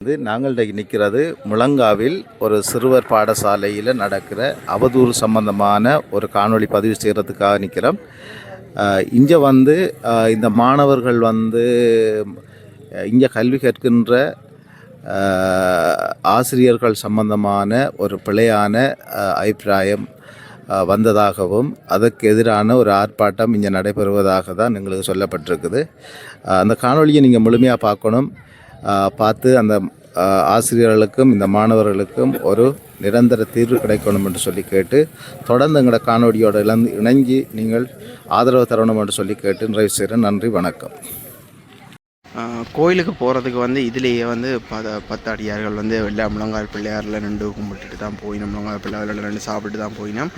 வந்து நாங்கள் நிற்கிறது முழங்காவில் ஒரு சிறுவர் பாடசாலையில் நடக்கிற அவதூறு சம்பந்தமான ஒரு காணொளி பதிவு செய்கிறதுக்காக நிற்கிறோம் இங்கே வந்து இந்த மாணவர்கள் வந்து இங்கே கல்வி கற்கின்ற ஆசிரியர்கள் சம்பந்தமான ஒரு பிழையான அபிப்பிராயம் வந்ததாகவும் அதற்கு எதிரான ஒரு ஆர்ப்பாட்டம் இங்கே நடைபெறுவதாக தான் எங்களுக்கு சொல்லப்பட்டிருக்குது. அந்த காணொளியை நீங்கள் முழுமையாக பார்க்கணும். பார்த்து அந்த ஆசிரியர்களுக்கும் இந்த மாணவர்களுக்கும் ஒரு நிரந்தர தீர்வு கிடைக்கணும் என்று சொல்லி கேட்டு தொடர்ந்து எங்களோட காணொளியோடு இழந்து இணங்கி நீங்கள் ஆதரவு தரணும் என்று சொல்லி கேட்டு நிறைவு செய்கிறேன். நன்றி வணக்கம். கோயிலுக்கு போகிறதுக்கு வந்து இதுலேயே வந்து பத பத்து அடியார்கள் வந்து வெள்ளை முழங்கால் பிள்ளையாரில் நின்று கும்பிட்டுட்டு தான் போயினோம். முழங்கால் பிள்ளையாரில் நின்று சாப்பிட்டு தான் போயினோம்.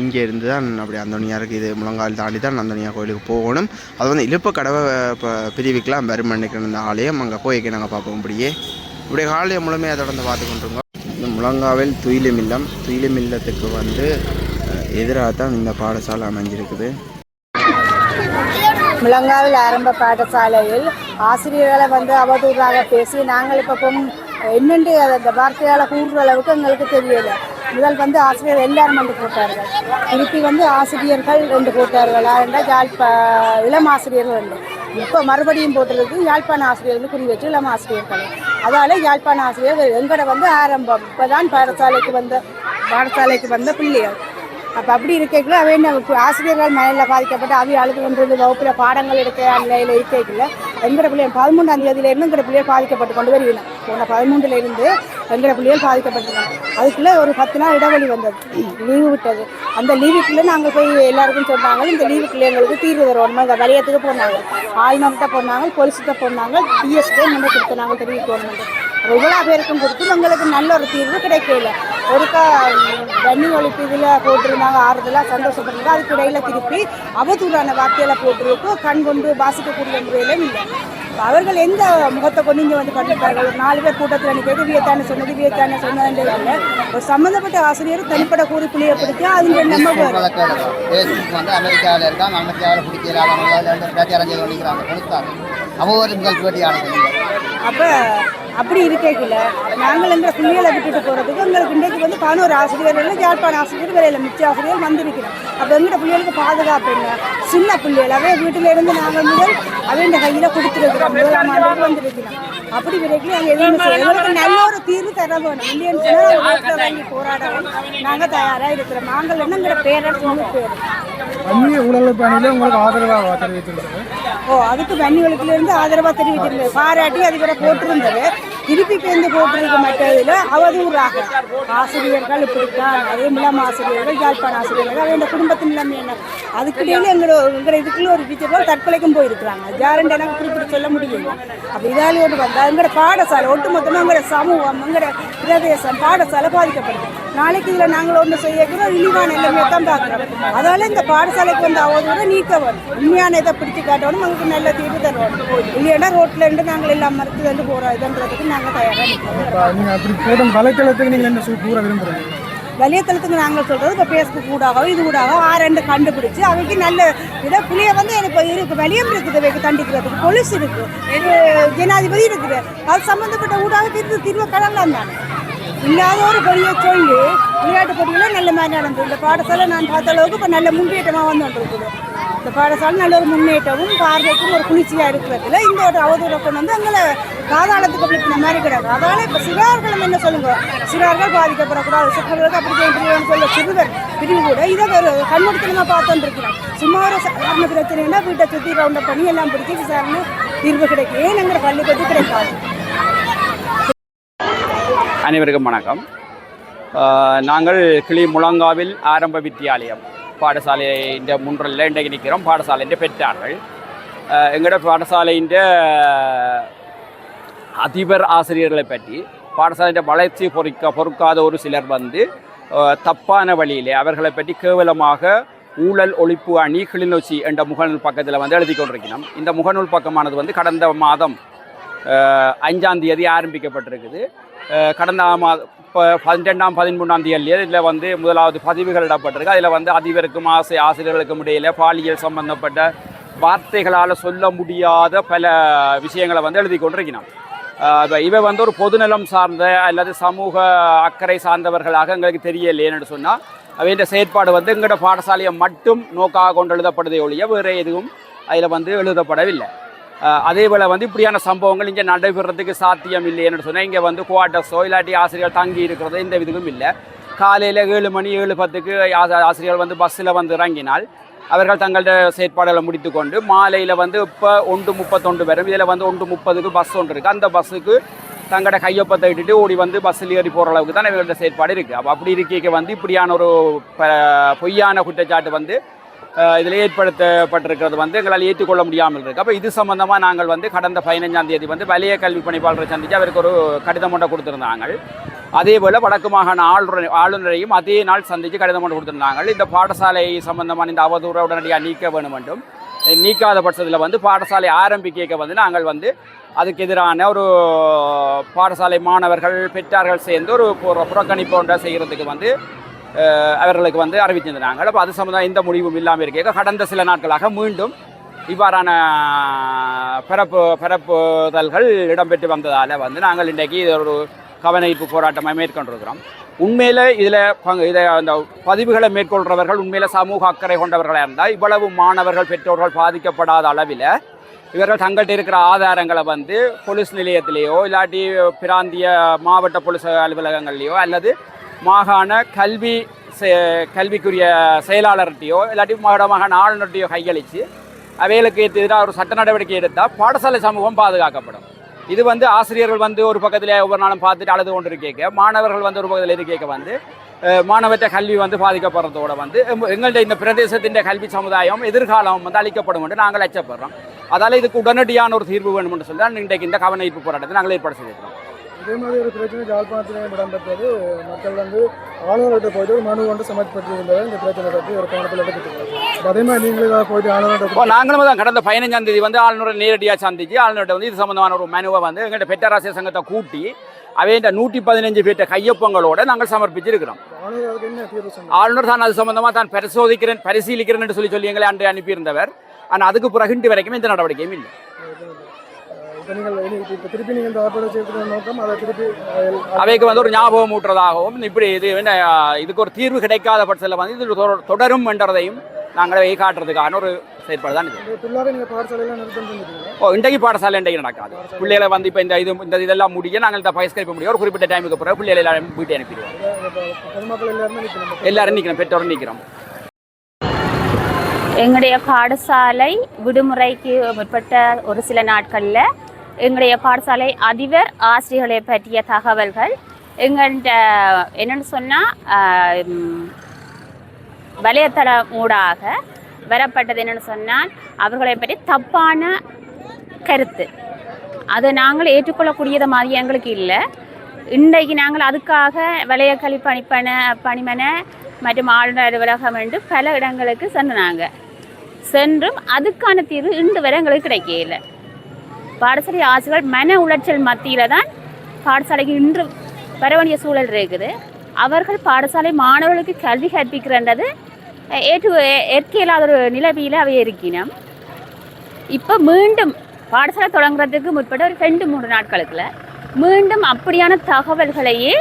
இங்கே இருந்து தான் அப்படி அந்தோனியாருக்கு இது முழங்கால் தாண்டி தான் அந்தோனியா கோயிலுக்கு போகணும். அது வந்து இழுப்பு கடவை இப்போ பிரிவுக்கெலாம். பெருமண்ணிக்கிற அந்த ஆலயம். அங்கே போய்க்கு நாங்கள் பார்ப்போம். இப்படியே இப்படியே ஆலயம் முழுமையாக தொடர்ந்து பார்த்து கொண்டிருக்கோம். இந்த முழங்காவில் துயிலும் இல்லம் துயிலும் இல்லத்துக்கு வந்து எதிராக தான் இந்த பாடசாலை அமைஞ்சிருக்குது. முழங்காவில் ஆரம்ப பாடசாலையில் ஆசிரியர்களை வந்து அவதூறாக பேசி நாங்கள் இப்போ பொம் என்னென்று அந்த வார்த்தையால் கூடுற அளவுக்கு எங்களுக்கு தெரியலை. முதல் வந்து ஆசிரியர் எல்லாரும் வந்து போட்டார்கள். திருப்பி வந்து ஆசிரியர்கள் ரெண்டு போட்டார்களா என்றால் யாழ்ப்பா இளம் ஆசிரியர்கள் ரெண்டு இப்போ மறுபடியும் போட்டிருக்கு யாழ்ப்பாண ஆசிரியர்கள் குறி வச்சு இளம் ஆசிரியர்கள். அதால் யாழ்ப்பாண ஆசிரியர் எங்கட வந்து ஆரம்பம். இப்போ தான் பாடசாலைக்கு வந்த பாடசாலைக்கு வந்த பிள்ளைகள். அப்போ அப்படி இருக்கைக்குள்ள அவை என்ன ஆசிரியர்கள் மழையில் பாதிக்கப்பட்டு அவை அழுது கொண்டிருந்து வகுப்பில் பாடங்கள் எடுக்க நிலையில் இருக்கைக்குள்ள எங்கட பிள்ளைகள் பதிமூன்றாம் தேதியிலேருந்து எங்கட பிள்ளைகள் பாதிக்கப்பட்டு கொண்டு வருகிறோம் போன பதிமூன்றுல இருந்து எங்கட பிள்ளைகள் பாதிக்கப்பட்டிருக்காங்க அதுக்குள்ளே ஒரு பத்து நாள் இடைவெளி வந்தது. லீவு விட்டது. அந்த லீவுக்குள்ளே நாங்கள் போய் எல்லாருக்கும் சொன்னாங்க இந்த லீவுக்குள்ளே எங்களுக்கு தீர்வு தருவோம். இந்த வலியத்துக்கு போனாங்க. ஆளுநர்கிட்ட போனாங்க போலீஸ்கிட்ட போனாங்க டிஎஸ்கிட்ட நம்ம கொடுத்து நாங்கள் தெரிவிக்கணும் இவ்வளோ பேருக்கும் கொடுத்து எங்களுக்கு நல்ல ஒரு தீர்வு கிடைக்கல. ஒருக்கா தண்ணி ஒழிப்பு இதில் போட்டிருந்தாங்க ஆறுதலாக சந்தோஷப்பட்டிருந்தா அதுக்கு இடையில திருப்பி அவதூறான வார்த்தையில போட்டிருக்கு. கண் கொண்டு வாசிக்கக்கூடிய முறையிலும் இல்லை. அவர்கள் எந்த முகத்தை கொண்டு இங்கே வந்து ஒரு நாலு பேர் கூட்டத்தில் நிற்கிறது வியத்தான சொன்னது வியத்தான சொன்னதுன்ற இல்லை. ஒரு சம்மந்தப்பட்ட ஆசிரியர் தனிப்பட கூறி புள்ளியை பிடிச்சா அதுங்க நம்ம பேர் பேஸ்புக் வந்து அமெரிக்காவில் இருக்காங்க அமெரிக்காவில் பிடிக்கிறாங்க பண்ணிக்கிறாங்க கொடுத்தாங்க அவங்க ஒரு முதல் பேட்டியானது அப்போ அப்படி இருக்கைக்குள்ள நாங்கள் எங்கள் பிள்ளைகளை விட்டுட்டு போகிறதுக்கு எங்களுக்கு இன்றைக்கு வந்து பதினோரு ஆசிரியர் இல்லை யாழ்ப்பாண ஆசிரியர் வேலையில் மிச்ச ஆசிரியர் வந்திருக்கிறோம். அப்போ எங்களோட பிள்ளைகளுக்கு பாதுகாப்பு என்ன? சின்ன பிள்ளைகள். அவே வீட்டில் இருந்து நாங்கள் முதல் அவன் கையில் கொடுத்துருக்கிறோம். முதலாம் ஆண்டுக்கு வந்திருக்கிறோம். அப்படி வரைக்கும் நாங்கள் எதுவும் எங்களுக்கு நல்ல ஒரு தீர்வு தர வேணும். இல்லைன்னு சொன்னால் வாங்கி போராடவும் நாங்கள் தயாராக இருக்கிறோம். நாங்கள் என்னங்கிற பேரர் சொல்லி பேர்? அந்நிய உங்களுக்கு ஆதரவாக தெரிவித்திருக்கிறோம். ஓ அதுக்கு வன்னி இருந்து ஆதரவாக தெரிவித்திருந்தது. பாராட்டி அதுக்கூட போட்டிருந்தது. திருப்பி பேருந்து போட்டிருக்க மற்றதில்? அவதூறாக ஆசிரியர்கள் இப்படித்தான். அதே இளம் ஆசிரியர்கள் யாழ்ப்பாண ஆசிரியர்கள் அது எங்கள் குடும்பத்தின் நிலைமை என்ன? அதுக்கிடையில எங்களோட எங்களை இதுக்குள்ள ஒரு டீச்சர்கள் தற்கொலைக்கும் போயிருக்கிறாங்க. ஜாரண்ட் எனக்கு குறிப்பிட்டு சொல்ல முடியல. அப்போ இதாலே ஒன்று வந்தால் எங்களோட பாடசாலை ஒட்டுமொத்தமாக எங்களோட சமூகம் எங்களோட பிரதேசம் பாடசாலை பாதிக்கப்படுது. நாளைக்கு இதில் நாங்கள் ஒன்று செய்யக்கிறோம் இழிவான நிலைமையை தான் பார்க்குறோம். அதால இந்த பாடசாலைக்கு வந்து அவதூறை நீக்க வரும் உண்மையான இதை பிடிச்சு காட்டணும் நமக்கு நல்ல தீர்வு தருவோம் இல்லைன்னா ரோட்டில் இருந்து நாங்கள் எல்லாம் மறுத்து வந்து போகிறோம் இதுன்றதுக்கு நாங்கள் தயாராக நிற்கிறோம் அப்படி போடும் வலைத்தளத்துக்கு நீங்கள் என்ன கூற விரும்புகிறீங்க வலையத்தளத்துக்கு நாங்கள் சொல்கிறது இப்போ ஃபேஸ்புக் ஊடாகவோ இது ஊடாகவோ ஆரெண்டு கண்டுபிடிச்சு அவைக்கு நல்ல இதை புளிய வந்து எனக்கு இருக்கு வெளியம் இருக்குது அவைக்கு தண்டிக்கிறதுக்கு போலீஸ் இருக்கு இது ஜனாதிபதி இருக்குது. அது சம்மந்தப்பட்ட ஊடாக தீர்வு தீர்வு கடலாம் தானே இல்லாத ஒரு பொடியை சொல்லி விளையாட்டு போட்டியில் நல்ல மாதிரி நடந்தது. இந்த பாடசாலை நான் பார்த்த அளவுக்கு இப்போ நல்ல முன்னேற்றமாக வந்து இந்த பாடசாலை நல்ல ஒரு முன்னேற்றமும் பார்வைக்கும் ஒரு குளிர்ச்சியாக இருக்கிறதுல இந்த ஒரு அவதூறு கொண்டு வந்து எங்களை காதாளத்துக்கு அப்படி மாதிரி கிடையாது. அதனால் இப்போ சிறார்களும் என்ன சொல்லுங்க? சிறார்கள் பாதிக்கப்படக்கூடாது சிறுவர்களுக்கு அப்படி செய்யணும் சொல்ல சிறுவர் பிரிவு கூட இதை ஒரு கண்மூடித்தனமாக பார்த்துட்டு இருக்கிறோம் சும்மா ஒரு சாதாரண பிரச்சனைனா வீட்டை சுற்றி ரவுண்டப் பண்ணி எல்லாம் பிடிச்சி விசாரணை தீர்வு கிடைக்கும். ஏன் எங்களை பள்ளி பற்றி கிடைக்காது? அனைவருக்கும் வணக்கம். நாங்கள் கிளி முழங்காவில் ஆரம்ப வித்தியாலயம் பாடசாலையின் முன்றில் இன்றைக்கு நிற்கிறோம். பாடசாலையின் பெற்றார்கள். எங்களோட பாடசாலையின் அதிபர் ஆசிரியர்களை பற்றி பாடசாலையின் வளர்ச்சி பொறுக்க பொறுக்காத ஒரு சிலர் வந்து தப்பான வழியிலே அவர்களை பற்றி கேவலமாக ஊழல் ஒழிப்பு அணி கிளிநொச்சி என்ற முகநூல் பக்கத்தில் வந்து எழுதி கொண்டிருக்கிறோம் இந்த முகநூல் பக்கமானது வந்து கடந்த மாதம் அஞ்சாம் தேதி ஆரம்பிக்கப்பட்டிருக்குது. கடந்த இப்போ பதினெண்டாம் பதிமூணாம் தேதியிலே இதில் வந்து முதலாவது பதிவுகள் இடப்பட்டிருக்கு அதில் வந்து அதிபருக்கும் ஆசை ஆசிரியர்களுக்கும் இடையில பாலியல் சம்பந்தப்பட்ட வார்த்தைகளால் சொல்ல முடியாத பல விஷயங்களை வந்து எழுதி கொண்டிருக்கிறான். ஆஹ் இவை வந்து ஒரு பொதுநலம் சார்ந்த அல்லது சமூக அக்கறை சார்ந்தவர்களாக எங்களுக்கு தெரியலையேன்னு சொன்னால் அவையின் செயற்பாடு வந்து எங்களோட பாடசாலையை மட்டும் நோக்காக கொண்டு எழுதப்படுதே ஒழிய வேறு எதுவும் அதில் வந்து எழுதப்படவில்லை. அதே போல் வந்து இப்படியான சம்பவங்கள் இங்கே நடைபெறதுக்கு சாத்தியம் இல்லைன்னு சொன்னால் இங்கே வந்து குவார்ட்டர்ஸோ இல்லாட்டி ஆசிரியர்கள் தங்கி இருக்கிறது எந்த விதமும் இல்லை. காலையில் ஏழு மணி ஏழு பத்துக்கு ஆசிரியர்கள் வந்து பஸ்ஸில் வந்து இறங்கினால் அவர்கள் தங்களோட செயற்பாடுகளை முடித்துக்கொண்டு மாலையில் வந்து இப்போ ஒன்று முப்பத்தொன்று வரும். இதில் வந்து ஒன்று முப்பதுக்கு பஸ் ஒன்று இருக்குது அந்த பஸ்ஸுக்கு தங்களோட கையொப்பத்தை இட்டுட்டு ஓடி வந்து பஸ்ஸில் ஏறி போகிற அளவுக்கு தான் இவர்களோட செயற்பாடு இருக்குது அப்போ அப்படி இருக்கைக்கு வந்து இப்படியான ஒரு ப- பொய்யான குற்றச்சாட்டு வந்து இதில் ஏற்படுத்தப்பட்டிருக்கிறது வந்து எங்களால் ஏற்றுக்கொள்ள முடியாமல் இருக்குது அப்போ இது சம்பந்தமாக நாங்கள் வந்து கடந்த பதினஞ்சாம் தேதி வந்து வலிய கல்வி பணிப்பாளரை சந்தித்து அவருக்கு ஒரு கடிதம் ஒன்றை கொடுத்துருந்தாங்க. அதே போல் வடக்கு மாகாண ஆளுநர் ஆளுநரையும் அதே நாள் சந்தித்து கடிதம் ஒன்று கொடுத்துருந்தாங்க. இந்த பாடசாலை சம்பந்தமான இந்த அவதூறை உடனடியாக நீக்க வேண்டும் என்றும் நீக்காத பட்சத்தில் வந்து பாடசாலை ஆரம்பிக்க வந்து நாங்கள் வந்து அதுக்கு எதிரான ஒரு பாடசாலை மாணவர்கள் பெற்றார்கள் சேர்ந்து ஒரு புறக்கணிப்பு ஒன்றை செய்கிறதுக்கு வந்து அவர்களுக்கு வந்து அறிவித்திருந்தாங்க அப்போ அது சம்மந்தம் எந்த முடிவும் இல்லாமல் இருக்க கடந்த சில நாட்களாக மீண்டும் இவ்வாறான பிறப்பு பிறப்புதல்கள் இடம்பெற்று வந்ததால் வந்து நாங்கள் இன்றைக்கு இது ஒரு கவனிப்பு போராட்டமாக மேற்கொண்டிருக்கிறோம். உண்மையில் இதில் பங்கு இதை அந்த பதிவுகளை மேற்கொள்கிறவர்கள் உண்மையில் சமூக அக்கறை கொண்டவர்களாக இருந்தால் இவ்வளவு மாணவர்கள் பெற்றோர்கள் பாதிக்கப்படாத அளவில் இவர்கள் தங்கள்கிட்ட இருக்கிற ஆதாரங்களை வந்து போலீஸ் நிலையத்திலேயோ இல்லாட்டி பிராந்திய மாவட்ட போலீஸ் அலுவலகங்கள்லேயோ அல்லது மாகாண கல்வி செ- கல்விக்குரிய செயலாளர்கிட்டையோ இல்லாட்டி மாகாண மாகாண ஆளுநர்கிட்டையோ கையளித்து அவைகளுக்கு எதிராக ஒரு சட்ட நடவடிக்கை எடுத்தால் பாடசாலை சமூகம் பாதுகாக்கப்படும். இது வந்து ஆசிரியர்கள் வந்து ஒரு பக்கத்தில் ஒவ்வொரு நாளும் பார்த்துட்டு அழுது கொண்டு கேட்க மாணவர்கள் வந்து ஒரு பக்கத்தில் இருக்கேக்க வந்து அஹ், கல்வி வந்து பாதிக்கப்படுறதோட வந்து எங்களுடைய இந்த பிரதேசத்தின் கல்வி சமுதாயம் எதிர்காலம் வந்து அளிக்கப்படும் என்று நாங்கள் அச்சப்படுறோம். அதால் இதுக்கு உடனடியான ஒரு தீர்வு வேணும்னு சொல்லி தான் இன்றைக்கு இந்த கவன ஈர்ப்பு போராட்டத்தை நாங்கள் ஏற்பாடு செய்திருக்கிறோம். இதே மாதிரி ஒரு பிரச்சனை ஜாழ்ப்பாணத்திலே இடம்பெற்றது. மக்கள் வந்து ஆளுநர்கிட்ட போயிட்டு ஒரு மனு வந்து சமர்ப்பிச்சிருந்தது இந்த பிரச்சனை பற்றி ஒரு கவனத்தில் எடுத்துக்கிறாங்க அப்ப அதே மாதிரி நீங்களும் ஏதாவது போயிட்டு ஆளுநர்கிட்ட நாங்களும் தான் கடந்த பதினஞ்சாம் தேதி வந்து ஆளுநரை நேரடியாக சந்திச்சு ஆளுநர்கிட்ட வந்து இது சம்பந்தமான ஒரு மனுவை வந்து எங்கள்கிட்ட பெற்றராசியர் சங்கத்தை கூட்டி அவைன்ற நூற்றி பதினஞ்சு பேர்ட்ட கையொப்பங்களோட நாங்கள் சமர்ப்பிச்சிருக்கிறோம். ஆளுநர் தான் அது சம்பந்தமாக தான் பரிசோதிக்கிறேன் பரிசீலிக்கிறேன் சொல்லி சொல்லி எங்களை அன்று அனுப்பியிருந்தவர். ஆனால் அதுக்கு பிறகு இன்று வரைக்கும் எந்த நடவடிக்கையும் இல்லை. அவைக்கு வந்து ஒரு ஞாபகம் ஊட்டுறதாகவும் இப்படி இது என்ன இதுக்கு ஒரு தீர்வு கிடைக்காத பட்சத்தில் வந்து இது தொடர்- தொடரும் என்றதையும் நாங்கள் வை காட்டுறதுக்கான ஒரு செயற்பாடு தான் இது. ஓ இன்றைக்கு பாடசாலை இன்றைக்கு நடக்காது. பிள்ளைகளை வந்து இப்போ இந்த இது இந்த இதெல்லாம் முடிய நாங்கள் இந்த பயிஸ்கரிப்பு முடியும். ஒரு குறிப்பிட்ட டைமுக்கு பிறகு பிள்ளைகளை எல்லாரும் வீட்டை அனுப்பிடுவோம். எல்லாரும் நிற்கிறோம் பெற்றோரும் நிற்கிறோம் எங்களுடைய பாடசாலை விடுமுறைக்கு முற்பட்ட ஒரு சில நாட்களில் எங்களுடைய பாடசாலை அதிபர் ஆசிரியர்களை பற்றிய தகவல்கள். எங்கள்கிட்ட என்னென்னு சொன்னால் வலையத்தளம் ஊடாக வரப்பட்டது என்னென்னு சொன்னால் அவர்களை பற்றி தப்பான கருத்து. அதை நாங்கள் ஏற்றுக்கொள்ளக்கூடியது மாதிரி எங்களுக்கு இல்லை. இன்றைக்கு நாங்கள் அதுக்காக வலையக்கல்வி பணிப்பன பணிமன மற்றும் ஆளுநர் அலுவலகம் என்று பல இடங்களுக்கு சென்றாங்க. சென்றும் அதுக்கான தீர்வு இன்று வரை எங்களுக்கு கிடைக்கல பாடசாலை ஆசிரியர்கள் மன உளைச்சல் மத்தியில் தான் பாடசாலைக்கு இன்று வர வேண்டிய சூழல் இருக்குது. அவர்கள் பாடசாலை மாணவர்களுக்கு கல்வி கற்பிக்கிறன்றது ஏற்று ஏற்க இல்லாத ஒரு நிலவியில் அவை இருக்கினோம். இப்போ மீண்டும் பாடசாலை தொடங்குறதுக்கு முற்பட்ட ஒரு ரெண்டு மூன்று நாட்களுக்குள்ள மீண்டும் அப்படியான தகவல்களையே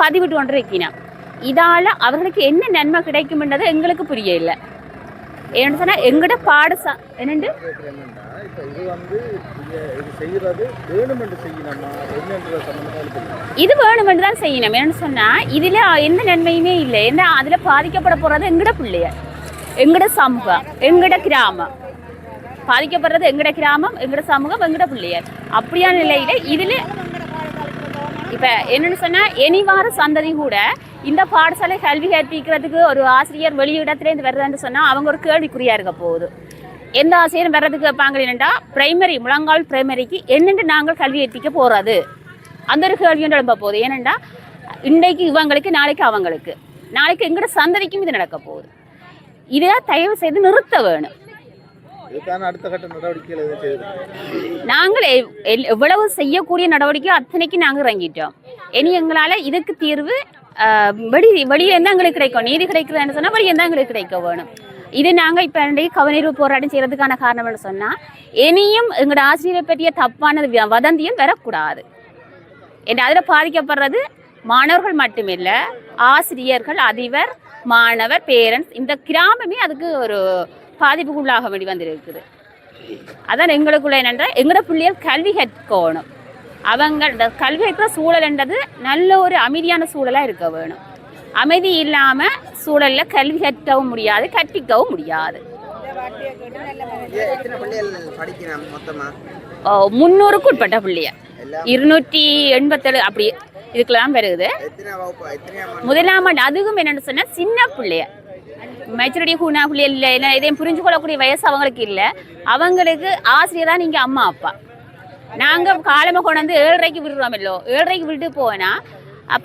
பதிவிட்டு கொண்டு இதால் அவர்களுக்கு என்ன நன்மை கிடைக்கும்ன்றது எங்களுக்கு புரிய இல்லை ஏன்னு சொன்னால் எங்கிட்ட பாட சா என்னண்டு? இது வேணுமென்று தான் செய்யணும். என்னன்னு சொன்னால் இதில் எந்த நன்மையுமே இல்லை. ஏன்னா அதில் பாதிக்கப்பட போகிறது எங்கட பிள்ளைய? எங்கட சமூகம் எங்கட கிராமம். பாதிக்கப்படுறது எங்கட கிராமம் எங்கட சமூகம் எங்கட பிள்ளையர் அப்படியான நிலையில் இதில் இப்போ என்னென்னு சொன்னால் இனி வார சந்ததி கூட இந்த பாடசாலை கல்வி கற்பிக்கிறதுக்கு ஒரு ஆசிரியர் வெளியிடத்துலேருந்து வர்றதுன்னு சொன்னால் அவங்க ஒரு கேள்விக்குறியாக இருக்க போகுது. எந்த ஆசிரியரும் வர்றதுக்கு வைப்பாங்க என்னென்னா பிரைமரி முழங்கால் பிரைமரிக்கு என்னென்று நாங்கள் கல்வி கற்பிக்க போகிறது அந்த ஒரு கேள்வி ஒன்று எழும்ப போகுது. ஏனெண்டா இன்றைக்கு இவங்களுக்கு நாளைக்கு அவங்களுக்கு. நாளைக்கு எங்களோட சந்ததிக்கும் இது நடக்க போகுது. இதை தயவு செய்து நிறுத்த வேணும். நாங்கள் எவ்வளவு செய்யக்கூடிய நடவடிக்கையோ அத்தனைக்கு நாங்கள் இறங்கிட்டோம். இனி எங்களால் இதுக்கு தீர்வு வெளி வெளியிலேருந்து எங்களுக்கு கிடைக்கும். நீதி கிடைக்கிறதுன்னு சொன்னால் வழி தான் எங்களுக்கு கிடைக்க வேணும். இது நாங்கள் இப்போ இன்றைக்கு கவனிப்பு போராட்டம் செய்கிறதுக்கான காரணம் என்ன சொன்னால் இனியும் எங்களோட ஆசிரியரை பற்றிய தப்பான வ- வதந்தியும் வரக்கூடாது. என்று அதில் பாதிக்கப்படுறது மாணவர்கள் மட்டுமில்லை ஆசிரியர்கள் அதிபர் மாணவர் பேரண்ட்ஸ் இந்த கிராமமே அதுக்கு ஒரு பாதிப்புக்குள்ளாக வேண்டி வந்திருக்குது அதான் எங்களுக்குள்ள என்னென்றால் எங்களோட பிள்ளைகள் கல்வி கற்கணும். அவங்க கல்வி கற்கிற சூழல்ன்றது நல்ல ஒரு அமைதியான சூழலாக இருக்க வேணும். அமைதி இல்லாமல் சூழலில் கல்வி கற்கவும் முடியாது கற்பிக்கவும் முடியாது. முந்நூறுக்கு உட்பட்ட பிள்ளைய. இருநூற்றி எண்பத்தேழு அப்படி இதுக்கெல்லாம் வருகுது முதலாம் ஆண்டு அதுவும் என்னென்னு சொன்னால் சின்ன பிள்ளைய. மெச்சூரிட்டி கூனா பிள்ளை இல்லை இல்லை இதையும் புரிஞ்சு கொள்ளக்கூடிய வயசு அவங்களுக்கு இல்லை. அவங்களுக்கு ஆசிரியர் தான் நீங்கள் அம்மா அப்பா. நாங்கள் காலமாக கொண்டு வந்து ஏழரைக்கு விடுறோம் இல்லோ. ஏழரைக்கு விட்டு போனால்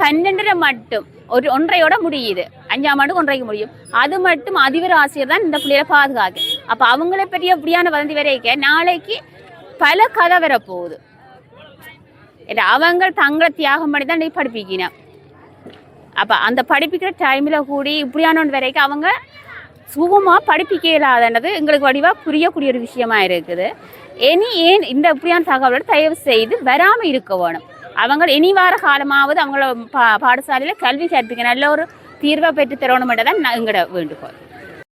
பன்னெண்டரை மட்டும். ஒரு ஒன்றையோட முடியுது. அஞ்சாம் ஆண்டு ஒன்றைக்கு முடியும். அது மட்டும் அதிபர் ஆசிரியர் தான் இந்த பிள்ளைகளை பாதுகாக்கு அப்போ அவங்கள பற்றி எப்படியான வதந்தி வரைக்க நாளைக்கு பல கதை வரப்போகுது ஏன்னா அவங்க தங்களை தியாகம் பண்ணி தான் நீ படிப்பிக்கணும் அப்போ அந்த படிப்பிக்கிற டைமில் கூடி இப்படியான ஒன்று வரைக்கும் அவங்க சுகமாக படிப்பிக்க இல்லாதனது எங்களுக்கு வடிவாக புரியக்கூடிய ஒரு விஷயமா இருக்குது. இனி ஏன் இந்த இப்படியான தகவலோட தயவு செய்து வராமல் இருக்க வேணும். அவங்க இனி வார காலமாவது அவங்கள பா பாடசாலையில் கல்வி கற்பிக்க நல்ல ஒரு தீர்வை பெற்று தரணுமென்றதான் எங்களோட வேண்டுகோள்.